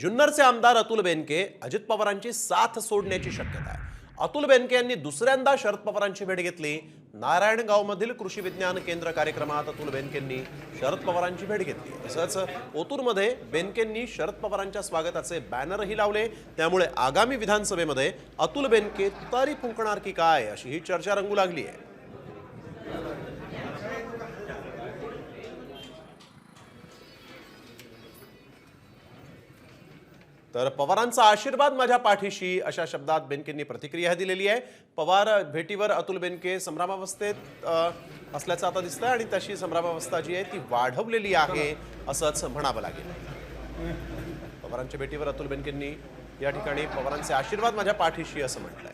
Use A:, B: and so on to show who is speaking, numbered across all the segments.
A: जुन्नरचे आमदार अतुल बेनके अजित पवारांची साथ सोडण्याची शक्यता आहे. अतुल बेनके यांनी दुसऱ्यांदा शरद पवारांची भेट घेतली. नारायणगावमधील कृषी विज्ञान केंद्र कार्यक्रमात अतुल बेनकेंनी शरद पवारांची भेट घेतली. तसंच ओतूरमध्ये बेनकेंनी शरद पवारांच्या स्वागताचे बॅनरही लावले. त्यामुळे आगामी विधानसभेमध्ये अतुल बेनके तरी फुंकणार की काय अशी ही चर्चा रंगू लागली आहे. तर पवारांचा आशीर्वाद माझ्या पाठीशी अशा शब्दात बेनकेंनी प्रतिक्रिया दिलेली आहे. पवार भेटीवर अतुल बेनके संभ्रमावस्थेत असल्याचं आता दिसतंय आणि तशी संभ्रमावस्था जी आहे ती वाढवलेली आहे असंच म्हणावं लागेल. पवारांच्या भेटीवर अतुल बेनकेंनी या ठिकाणी पवारांचे आशीर्वाद माझ्या पाठीशी असं म्हटलंय.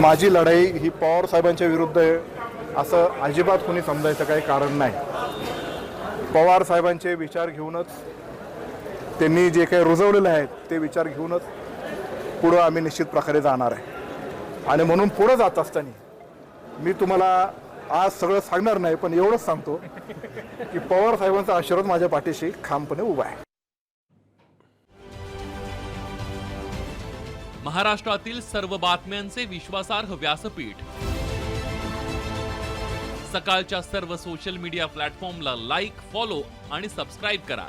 B: माझी लढाई ही पवार साहेबांच्या विरुद्ध आहे असं अजिबात कोणी समजायचं काही कारण नाही. पवार साहेबांचे विचार घेऊनच त्यांनी जे काही रुजवलेलं आहेत ते विचार घेऊनच पुढं आम्ही निश्चित प्रकारे जाणार आहे. आणि म्हणून पुढं जात असताना मी तुम्हाला आज सगळं सांगणार नाही पण एवढंच सांगतो की पवार साहेबांचा आशीर्वाद माझ्या पाठीशी खामपणे उभा आहे.
C: महाराष्ट्रातील सर्व बातम्यांचे विश्वासार्ह व्यासपीठ. सकाळच्या सर्व सोशल मीडिया प्लॅटफॉर्मला लाईक फॉलो आणि सबस्क्राईब करा.